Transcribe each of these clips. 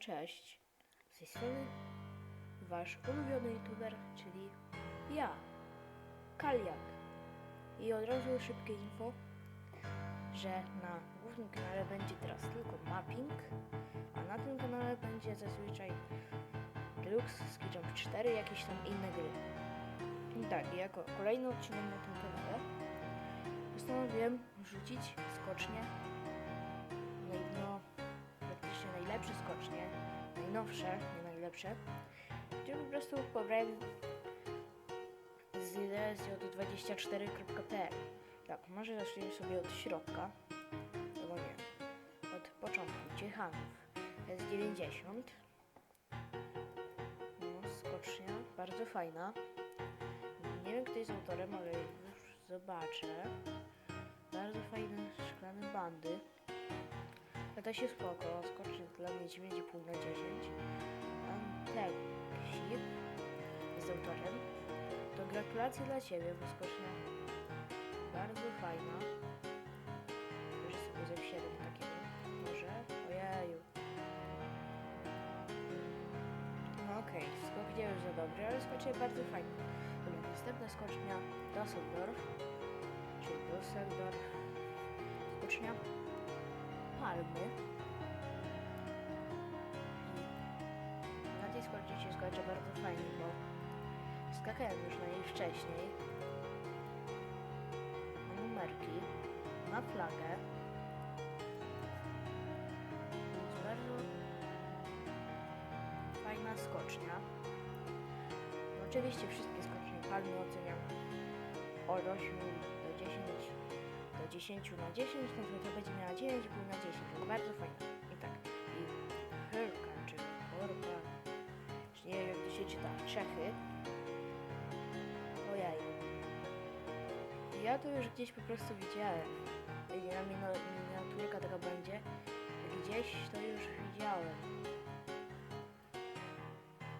Cześć. Z tej strony wasz ulubiony youtuber, czyli ja, Kaliak. I od razu szybkie info, że na głównym kanale będzie teraz tylko mapping, a na tym kanale będzie zazwyczaj Deluxe, Skijump 4 i jakieś tam inne gry. I tak, jako kolejny odcinek na tym kanale postanowiłem wrzucić skocznie praktycznie najlepsze skocznie, najnowsze, nie najlepsze, gdzie po prostu pobrałem z dsj24.pl. Tak, może zaczniemy sobie od środka, albo nie, od początku, Ciechanów, S90. No, skocznia, bardzo fajna. Nie wiem, kto jest autorem, ale już zobaczę. Bardzo fajne szklane bandy. Lata się spoko, skocznik dla mnie 9,5 na 10. Anteksir jest autorem. To gratulacje dla Ciebie, bo skocznia bardzo fajna. Może sobie ze 7 takiego. Może? Ojeju. No okej, skok nie był za dobry, ale skocznia bardzo fajna. Dobra, następna skocznia Düsseldorf, czyli Düsseldorf. Skocznia palmy. I na tej skocznie się skończy bardzo fajnie, bo skakałem już na niej wcześniej. Ma numerki, ma flagę. Więc bardzo fajna skocznia. Oczywiście wszystkie skocznie palmy oceniam od 8 do 10 do 10 na 10, no to, będzie miała 9,5 na 10, więc bardzo fajna. I tak, i Hyrka, czy Horka, czy nie wiem jak to się czyta, Czechy. Ojej. Ja to już gdzieś po prostu widziałem. Mino- miniaturka taka będzie. Gdzieś to już widziałem.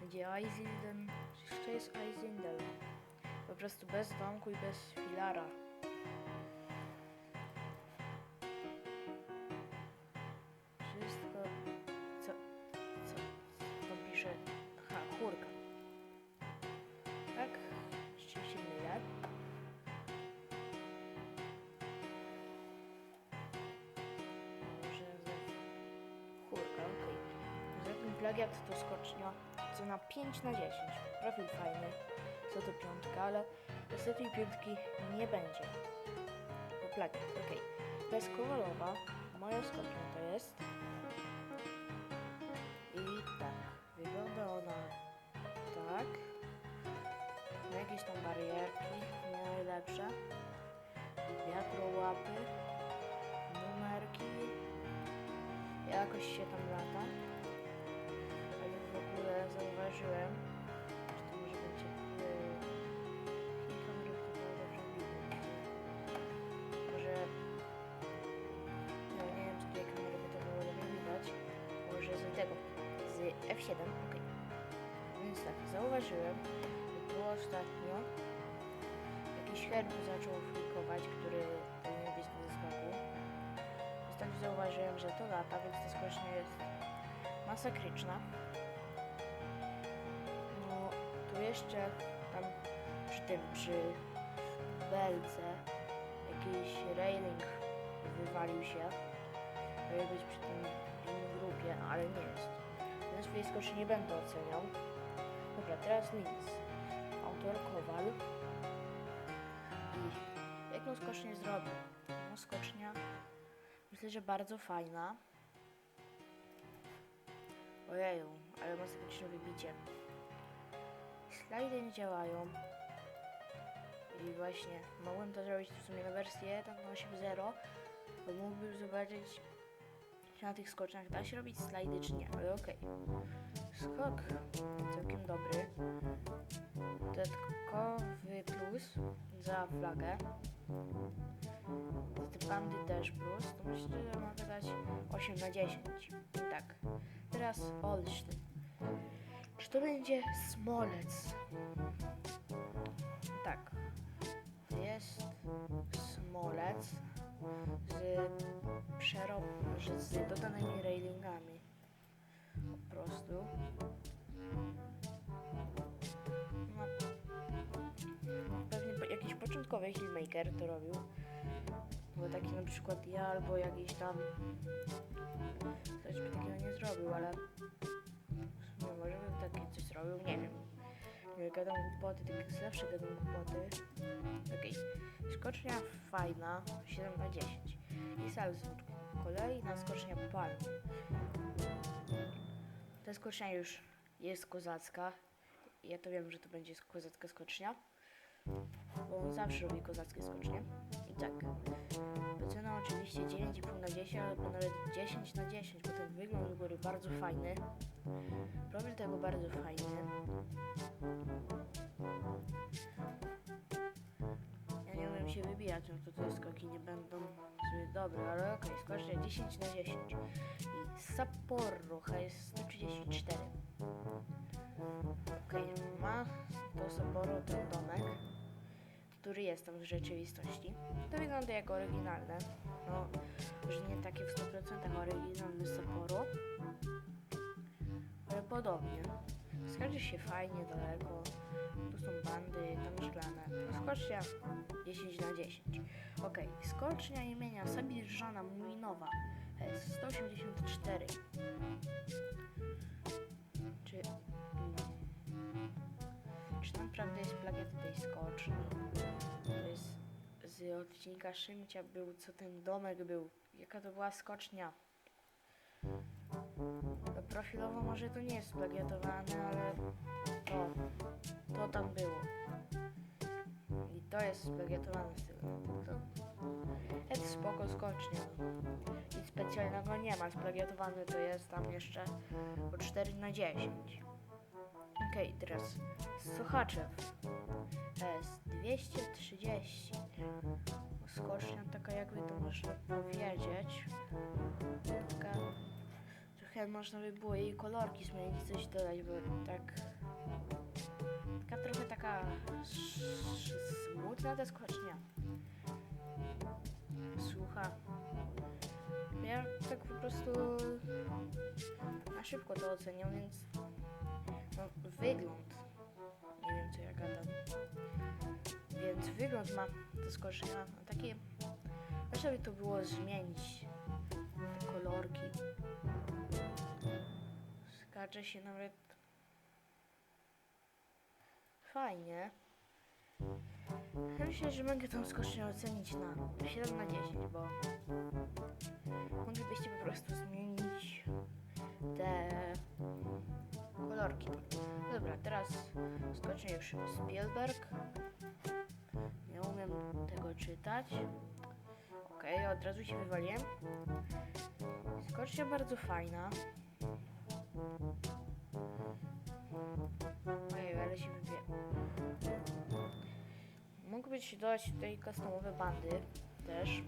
Będzie Eizinden. Czyż to jest Eizindel? Po prostu bez domku i bez filara. Plagiat to skocznia, co na 5 na 10. Profil fajny, co to piątka, ale niestety piątki nie będzie. Bo plagiat, okej. To jest Kowalowa, moja skocznia to jest. I tak, wygląda ona tak. Ma jakieś tam barierki, nie najlepsze. Wiatrołapy, numerki. Jakoś się tam lata. W zauważyłem, że to może będzie i kamerów to było dobrze widać. Może no nie wiem, z której kamery by to było dobrze widać. Może z tego, z F7, ok. Więc tak, zauważyłem, że było ostatnio jakiś herb zaczął flikować, który być na smaku. Więc tak zauważyłem, że to lata, więc ta skocznia jest masakryczna. Jeszcze tam przy tym, przy belce jakiś railing wywalił się. Powinien być przy tym innym grupie, ale nie jest. Więc swojej skoczy nie będę oceniał. Dobra, teraz Linz. Autor Kowal. I jaką skocznię zrobił? No skocznia myślę, że bardzo fajna. Ojeju, ale masakryczne wybicie. Slajdy nie działają. I właśnie mogłem to zrobić w sumie na wersję 1.8.0, bo mógłbym zobaczyć, czy na tych skoczniach da się robić slajdy, czy nie, ale okej. Skok całkiem dobry. Dodatkowy plus za flagę. Te bandy też plus, to myślę, że mogę dać 8 na 10. I tak, teraz Olsztyn. Czy to będzie Smolec? Tak, jest Smolec z, przero- że z dodanymi railingami. prostu. No, pewnie po- jakiś początkowy filmmaker to robił. Bo taki na przykład ja albo jakiś tam ktoś by takiego nie zrobił, ale może bym takie coś zrobił, nie wiem. Gadam głupoty, tak jak zawsze gadam głupoty. Okej, skocznia fajna, 7 na 10. I salzburg. Kolejna skocznia palm. Ta skocznia już jest kozacka. Ja to wiem, że to będzie kozacka skocznia. Bo on zawsze robi kozackie skocznie. I tak. Ocena oczywiście 9,5 na 10, albo nawet 10 na 10, bo ten wygląd u góry bardzo fajny. Profil tego bardzo fajny. Ja nie umiem się wybijać, no to te skoki nie będą zbyt dobre, ale okej, skocznia 10 na 10. I Sapporo HS 134. Okej, ma to Sapporo ten domek, który jest tam w rzeczywistości. To wygląda jak oryginalne. No, może nie takie w 100% oryginalne Sapporo, ale podobnie. Skacze się fajnie daleko. Tu są bandy, tam szklane. Skocznia 10 na 10. Okej, skocznia imienia Sabirżana Młynowa S 184. Czy... Czy naprawdę jest plagiat tej skoczni? Z odcinka Szymcia był, co ten domek był. Jaka to była skocznia? No, Profilowo może to nie jest plagiatowane, ale to, to tam było. I to jest splagiatowane z to, to jest spoko skocznia. Nic specjalnego nie ma. Splagiatowane to jest tam jeszcze o 4 na 10. Okej, teraz Sochaczew. S 230. Skocznia taka jakby to można powiedzieć. Taka trochę można by było jej kolorki zmienić, coś dodać, bo tak taka trochę taka smutna ta skocznia. Słucha. Ja tak po prostu na szybko to oceniam, więc no, wygląd. Nie wiem co ja gadam. Więc wygląd ma ta skocznia no, takie. Można by to było zmienić. Te kolorki. Skacze się nawet fajnie. Ja myślę, że mogę tą skocznię ocenić na 7 na 10, bo moglibyście po prostu zmienić te kolorki. Dobra, teraz skocznia już Spielberg. Nie umiem tego czytać. Okej, od razu się wywaliłem. Skocznia bardzo fajna. Ojej, ale się wywie... Mógłby się dodać tutaj customowe bandy też.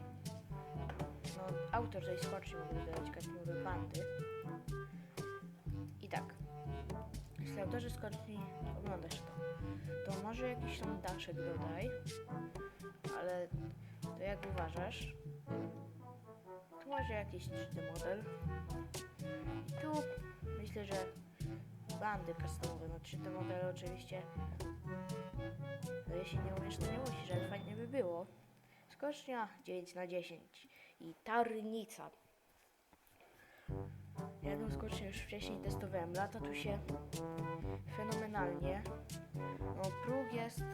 No, autor tej skoczni mógłby dodać customowe bandy. Autorzy skoczni oglądasz to, to może jakiś tam daszek dodaj. Ale to jak uważasz? Tu może jakiś 3D model. I tu myślę, że bandy customowe, no 3D modele oczywiście. No jeśli nie umiesz, to nie musisz, ale fajnie by było. Skocznia 9 na 10 i tarnica. Tą skocznię już wcześniej testowałem. Lata tu się fenomenalnie. No próg jest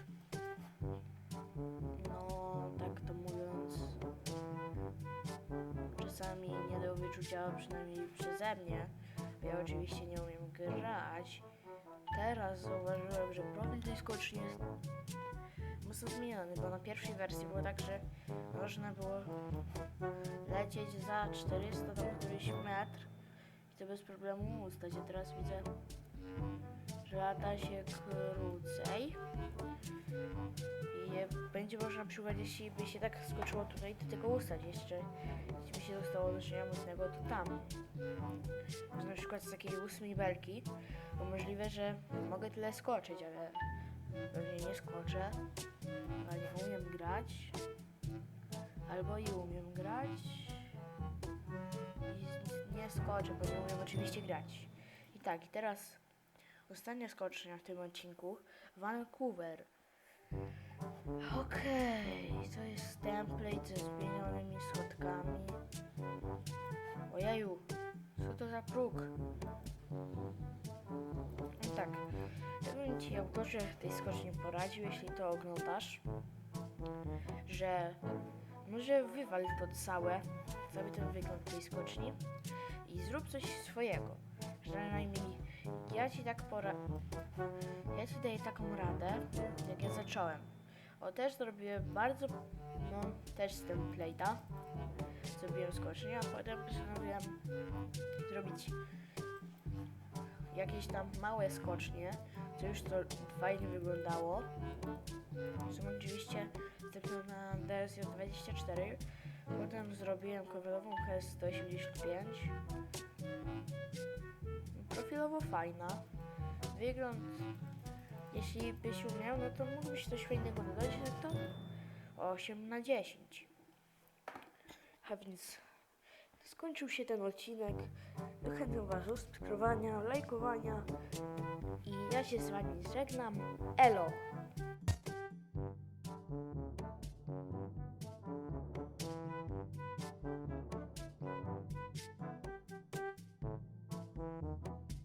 no tak to mówiąc czasami nie do wyczucia przynajmniej przeze mnie. Ja oczywiście nie umiem grać. Teraz zauważyłem, że profil tej skoczni jest mocno zmieniony, bo na pierwszej wersji było tak, że można było lecieć za 400 tam któryś metr to bez problemu ustać. A teraz widzę, że lata się krócej i będzie można na przykład, jeśli by się tak skoczyło tutaj, to tylko ustać jeszcze. Jeśli by się dostało do czynienia mocnego, to tam. Że na przykład z takiej ósmej belki, bo możliwe, że mogę tyle skoczyć, ale pewnie nie skoczę, ale nie umiem grać. Albo i umiem grać i nie skoczę, bo nie umiem oczywiście grać. I tak, i teraz ostatnia skocznia w tym odcinku. Vancouver. Okej, to jest template ze zmienionymi schodkami. Ojeju, co to za próg? No tak, ja bym Ci autorze tej skoczni poradził, jeśli to oglądasz, że może wywal to całe, cały ten wygląd tej skoczni i zrób coś swojego. Że ja Ci tak pora... Ja Ci daję taką radę, jak ja zacząłem. O, też zrobiłem bardzo, no, też z template'a. Zrobiłem skocznię, a potem postanowiłem zrobić jakieś tam małe skocznie, co już to fajnie wyglądało. Są oczywiście dostępne na DSJ24. Potem zrobiłem coverową HS185. Profilowo fajna. Wygląd, jeśli byś umiał, no to mógłbyś coś fajnego dodać, no to 8 na 10. A więc skończył się ten odcinek. Zachęcam Was do subskrybowania, lajkowania i ja się z Wami żegnam. Elo!